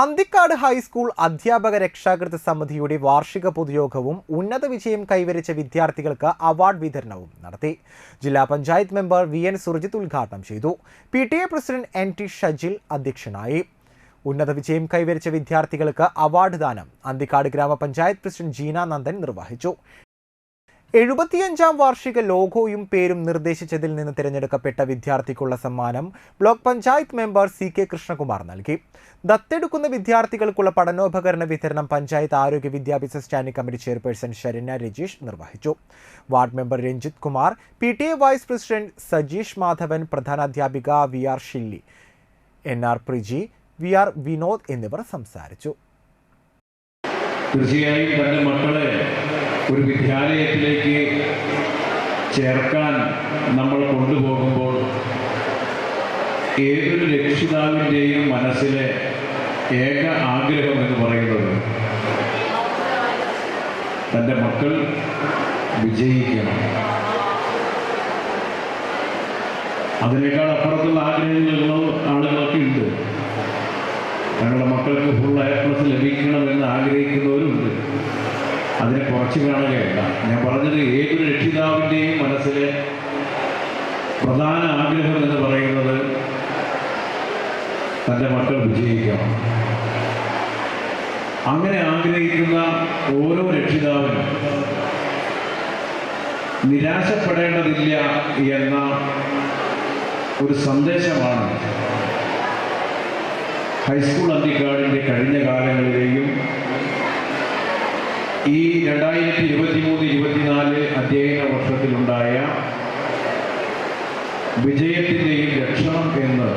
Anthikad high school അധ്യാപക രക്ഷാകൃത സമിതിയുടെ വാർഷിക പൊതുയോഗവും ഉന്നത വിജയം കൈവരിച്ച വിദ്യാർത്ഥികൾക്ക് അവാർഡ് വിതരണവും നടത്തി. ജില്ലാ panchayat member V N Surjith ഉദ്ഘാടനം ചെയ്തു. P T A president N T Shajil അധ്യക്ഷനായി. ഉന്നത വിജയം കൈവരിച്ച വിദ്യാർത്ഥികൾക്ക് അവാർഡ് ദാനം അന്തിക്കാട് ഗ്രാമപഞ്ചായത്ത് പ്രസിഡന്റ് ജീന നന്ദൻ നിർവഹിച്ചു. എഴുപത്തിയഞ്ചാം വാർഷിക ലോഗോയും പേരും നിർദ്ദേശിച്ചതിൽ നിന്ന് തിരഞ്ഞെടുക്കപ്പെട്ട വിദ്യാർത്ഥിക്കുള്ള സമ്മാനം block panchayat member C K Krishnakumar നൽകി. ദത്തെടുക്കുന്ന വിദ്യാർത്ഥികൾക്കുള്ള പഠനോപകരണ വിതരണം പഞ്ചായത്ത് ആരോഗ്യ വിദ്യാഭ്യാസ standing committee chairperson Saranya Rajeesh നിർവഹിച്ചു. Ward member Ranjith Kumar P T A vice president Sajeesh Madhavan പ്രധാനാധ്യാപിക V R Shilly N R Priji V R Vinod എന്നിവർ സംസാരിച്ചു. തീർച്ചയായും തന്റെ മക്കളെ ഒരു വിദ്യാലയത്തിലേക്ക് ചേർക്കാൻ നമ്മൾ കൊണ്ടുപോകുമ്പോൾ ഏതൊരു രക്ഷിതാവിന്റെയും മനസ്സിലെ ഏക ആഗ്രഹം എന്ന് പറയുന്നത് തന്റെ മക്കൾ വിജയിക്കണം. അതിനേക്കാൾ അപ്പുറത്തുള്ള ആഗ്രഹങ്ങളുള്ള ആളുകളൊക്കെ ഉണ്ട് തങ്ങളുടെ മക്കൾക്ക് ഫുൾ എ പ്ലസ് ലഭിക്കണമെന്ന് ആഗ്രഹിക്കുന്നവരുണ്ട്. കുറച്ച് കാണുകയല്ല ഞാൻ പറഞ്ഞത് ഏതൊരു രക്ഷിതാവിന്റെയും മനസ്സിലെ പ്രധാന ആഗ്രഹം എന്ന് പറയുന്നത് തന്റെ മക്കൾ വിജയിക്കണം. അങ്ങനെ ആഗ്രഹിക്കുന്ന ഓരോ രക്ഷിതാവിനും നിരാശപ്പെടേണ്ടതില്ല എന്ന ഒരു സന്ദേശമാണ് ഹൈസ്കൂൾ അന്തിക്കാടിന്റെ കഴിഞ്ഞ കാലങ്ങളിലെയും ഈ രണ്ടായിരത്തി ഇരുപത്തി മൂന്ന് ഇരുപത്തിനാല് അധ്യയന വർഷത്തിലുണ്ടായ വിജയത്തിന്റെയും ലക്ഷണം എന്ന്